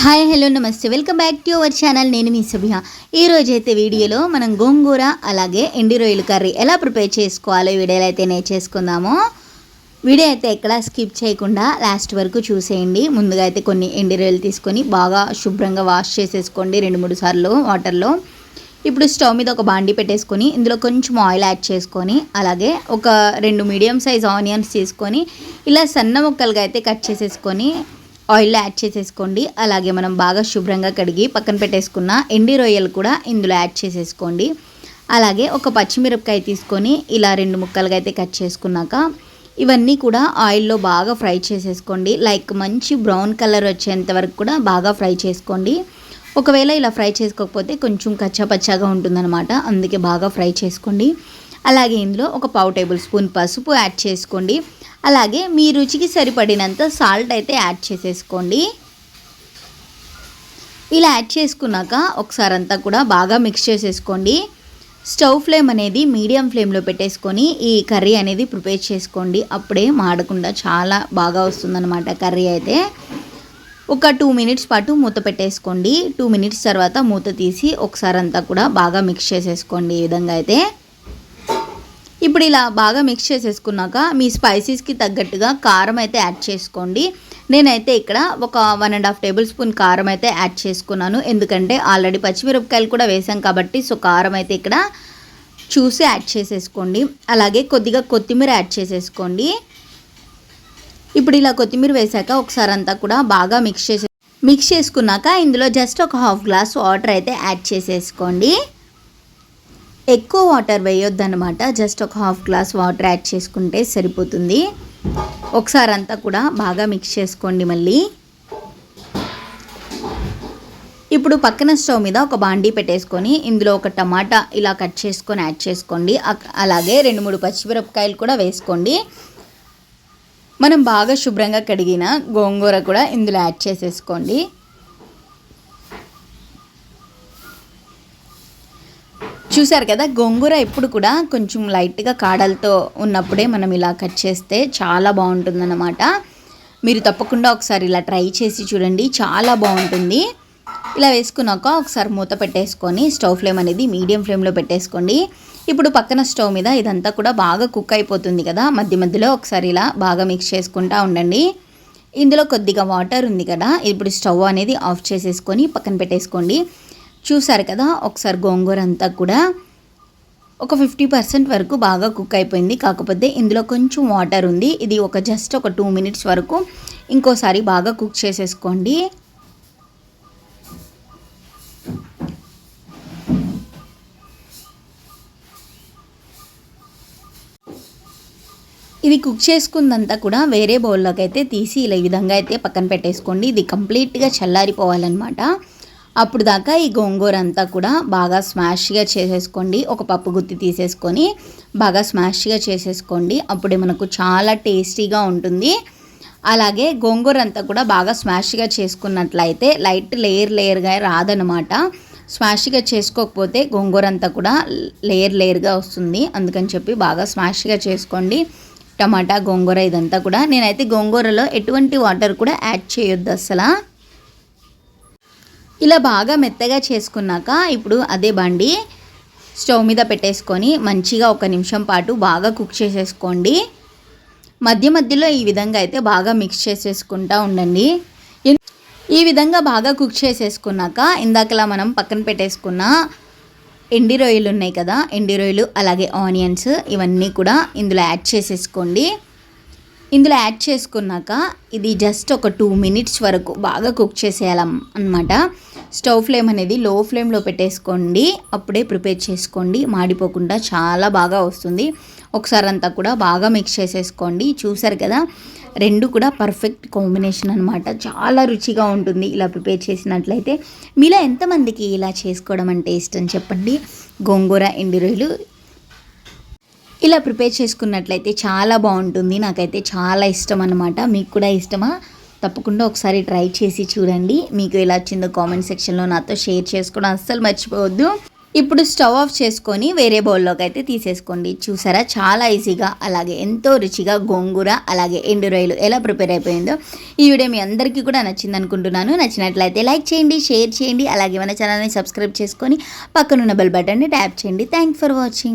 Hi hello నమస్తే. Welcome back to our channel. నేను మీ సభ్య ఈ అయితే వీడియోలో మనం గోంగూర అలాగే ఎండి రొయ్యల కర్రీ ఎలా ప్రిపేర్ చేసుకోవాలో వీడియోలో అయితే నేర్చేసుకుందాము వీడియో అయితే ఎక్కడ స్కిప్ చేయకుండా లాస్ట్ వరకు చూసేయండి. ముందుగా అయితే కొన్ని ఎండి రొయ్యలు తీసుకొని బాగా శుభ్రంగా వాష్ చేసేసుకోండి రెండు మూడు సార్లు వాటర్లో. ఇప్పుడు స్టవ్ మీద ఒక బాండి పెట్టేసుకొని ఇందులో కొంచెం ఆయిల్ యాడ్ చేసుకొని అలాగే ఒక రెండు మీడియం సైజ్ ఆనియన్స్ తీసుకొని ఇలా సన్న ముక్కలుగా అయితే కట్ చేసేసుకొని ఆయిల్లో యాడ్ చేసేసుకోండి. అలాగే మనం బాగా శుభ్రంగా కడిగి పక్కన పెట్టేసుకున్న ఎండి రొయ్యలు కూడా ఇందులో యాడ్ చేసేసుకోండి. అలాగే ఒక పచ్చిమిరపకాయ తీసుకొని ఇలా రెండు ముక్కలుగా అయితే కట్ చేసుకున్నాక ఇవన్నీ కూడా ఆయిల్లో బాగా ఫ్రై చేసేసుకోండి. లైక్ మంచి బ్రౌన్ కలర్ వచ్చేంత వరకు కూడా బాగా ఫ్రై చేసుకోండి. ఒకవేళ ఇలా ఫ్రై చేసుకోకపోతే కొంచెం కచ్చాపచ్చాగా ఉంటుందన్నమాట. అందుకే బాగా ఫ్రై చేసుకోండి. అలాగే ఇందులో ఒక పావు టేబుల్ స్పూన్ పసుపు యాడ్ చేసుకోండి. అలాగే మీ రుచికి సరిపడినంత సాల్ట్ అయితే యాడ్ చేసేసుకోండి. ఇలా యాడ్ చేసుకున్నాక ఒకసారి అంతా కూడా బాగా మిక్స్ చేసేసుకోండి. స్టవ్ ఫ్లేమ్ అనేది మీడియం ఫ్లేమ్లో పెట్టేసుకొని ఈ కర్రీ అనేది ప్రిపేర్ చేసుకోండి. అప్పుడే మాడకుండా చాలా బాగా వస్తుందన్నమాట కర్రీ అయితే. ఒక టూ మినిట్స్ పాటు మూత పెట్టేసుకోండి. టూ మినిట్స్ తర్వాత మూత తీసి ఒకసారి అంతా కూడా బాగా మిక్స్ చేసేసుకోండి ఈ విధంగా అయితే. ఇప్పుడు ఇలా బాగా మిక్స్ చేసేసుకున్నాక మీ స్పైసీస్కి తగ్గట్టుగా కారం అయితే యాడ్ చేసుకోండి. నేనైతే ఇక్కడ ఒక one and half tablespoon కారం అయితే యాడ్ చేసుకున్నాను. ఎందుకంటే ఆల్రెడీ పచ్చిమిరపకాయలు కూడా వేసాం కాబట్టి సో కారం అయితే ఇక్కడ చూసి యాడ్ చేసేసుకోండి. అలాగే కొద్దిగా కొత్తిమీర యాడ్ చేసేసుకోండి. ఇప్పుడు ఇలా కొత్తిమీర వేసాక ఒకసారి అంతా కూడా బాగా మిక్స్ చేసే మిక్స్ చేసుకున్నాక ఇందులో జస్ట్ ఒక హాఫ్ గ్లాస్ వాటర్ అయితే యాడ్ చేసేసుకోండి. ఎక్కువ వాటర్ వేయొద్దనమాట జస్ట్ ఒక హాఫ్ గ్లాస్ వాటర్ యాడ్ చేసుకుంటే సరిపోతుంది. ఒకసారి అంతా కూడా బాగా మిక్స్ చేసుకోండి మళ్ళీ. ఇప్పుడు పక్కన స్టవ్ మీద ఒక బాండీ పెట్టేసుకొని ఇందులో ఒక టమాటా ఇలా కట్ చేసుకొని యాడ్ చేసుకోండి. అలాగే రెండు మూడు పచ్చిమిరపకాయలు కూడా వేసుకోండి. మనం బాగా శుభ్రంగా కడిగిన గోంగూర కూడా ఇందులో యాడ్ చేసేసుకోండి. చూసారు కదా గోంగూర ఎప్పుడు కూడా కొంచెం లైట్గా కాడలతో ఉన్నప్పుడే మనం ఇలా కట్ చేస్తే చాలా బాగుంటుందన్నమాట. మీరు తప్పకుండా ఒకసారి ఇలా ట్రై చేసి చూడండి చాలా బాగుంటుంది. ఇలా వేసుకున్నాక ఒకసారి మూత పెట్టేసుకొని స్టవ్ ఫ్లేమ్ అనేది మీడియం ఫ్లేమ్లో పెట్టేసుకోండి. ఇప్పుడు పక్కన స్టవ్ మీద ఇదంతా కూడా బాగా కుక్ అయిపోతుంది కదా మధ్య మధ్యలో ఒకసారి ఇలా బాగా మిక్స్ చేసుకుంటూ ఉండండి. ఇందులో కొద్దిగా వాటర్ ఉంది కదా ఇప్పుడు స్టవ్ అనేది ఆఫ్ చేసేసుకొని పక్కన పెట్టేసుకోండి. చూసారు కదా ఒకసారి గోంగూర అంతా కూడా ఒక ఫిఫ్టీ పర్సెంట్ వరకు బాగా కుక్ అయిపోయింది. కాకపోతే ఇందులో కొంచెం వాటర్ ఉంది. ఇది ఒక జస్ట్ ఒక టూ మినిట్స్ వరకు ఇంకోసారి బాగా కుక్ చేసేసుకోండి. ఇది కుక్ చేసుకుందంతా కూడా వేరే బౌల్లోకి అయితే తీసి ఇలా ఈ విధంగా అయితే పక్కన పెట్టేసుకోండి. ఇది కంప్లీట్గా చల్లారిపోవాలన్నమాట. అప్పుడు దాకా ఈ గోంగూర అంతా కూడా బాగా స్మాష్గా చేసేసుకోండి. ఒక పప్పు గుత్తి తీసేసుకొని బాగా స్మాష్గా చేసేసుకోండి. అప్పుడే మనకు చాలా టేస్టీగా ఉంటుంది. అలాగే గోంగూర అంతా కూడా బాగా స్మాష్గా చేసుకున్నట్లయితే లైట్ లేయర్ లేయర్గా రాదనమాట స్మాష్గా చేసుకోకపోతే గోంగూర అంతా కూడా లేయర్ లేయర్గా వస్తుంది. అందుకని చెప్పి బాగా స్మాష్గా చేసుకోండి. టమాటా గోంగూర ఇదంతా కూడా. నేనైతే గోంగూరలో ఎటువంటి వాటర్ కూడా యాడ్ చేయొద్దు అసలు ఇలా బాగా మెత్తగా చేసుకున్నాక ఇప్పుడు అదే బండి స్టవ్ మీద పెట్టేసుకొని మంచిగా ఒక నిమిషం పాటు బాగా కుక్ చేసేసుకోండి. మధ్య మధ్యలో ఈ విధంగా అయితే బాగా మిక్స్ చేసేసుకుంటా ఉండండి. ఈ విధంగా బాగా కుక్ చేసేసుకున్నాక ఇందాకలా మనం పక్కన పెట్టేసుకున్న ఎండి రొయ్యలు ఉన్నాయి కదా ఎండి రొయ్యలు అలాగే ఆనియన్స్ ఇవన్నీ కూడా ఇందులో యాడ్ చేసేసుకోండి. ఇందులో యాడ్ చేసుకున్నాక ఇది జస్ట్ ఒక టూ మినిట్స్ వరకు బాగా కుక్ చేసేయాలం అనమాట స్టవ్ ఫ్లేమ్ అనేది లో ఫ్లేమ్లో పెట్టేసుకోండి. అప్పుడే ప్రిపేర్ చేసుకోండి. మాడిపోకుండా చాలా బాగా వస్తుంది. ఒకసారి అంతా కూడా బాగా మిక్స్ చేసేసుకోండి. చూసారు కదా? రెండు కూడా పర్ఫెక్ట్ కాంబినేషన్ అనమాట చాలా రుచిగా ఉంటుంది ఇలా ప్రిపేర్ చేసినట్లయితే. మీలో ఎంతమందికి ఇలా చేసుకోవడం అంటే ఇష్టం చెప్పండి? గోంగూర ఎండి రొయ్యలు ఇలా ప్రిపేర్ చేసుకున్నట్లయితే చాలా బాగుంటుంది. నాకైతే చాలా ఇష్టం అనమాట మీకు కూడా ఇష్టమా? తప్పకుండా ఒకసారి ట్రై చేసి చూడండి. మీకు ఎలా వచ్చిందో కామెంట్ సెక్షన్లో నాతో షేర్ చేసుకోవడం అస్సలు మర్చిపోవద్దు. ఇప్పుడు స్టవ్ ఆఫ్ చేసుకొని వేరే బౌల్లోకి అయితే తీసేసుకోండి. చూసారా? చాలా ఈజీగా అలాగే ఎంతో రుచిగా గోంగూర అలాగే ఎండు రొయ్యలు ఎలా ప్రిపేర్ అయిపోయిందో ఈ వీడియో మీ అందరికీ కూడా నచ్చింది అనుకుంటున్నాను. నచ్చినట్లయితే లైక్ చేయండి షేర్ చేయండి అలాగే మన ఛానల్ని సబ్స్క్రైబ్ చేసుకొని పక్కనున్న బెల్ బటన్ని ట్యాప్ చేయండి. Thank for watching.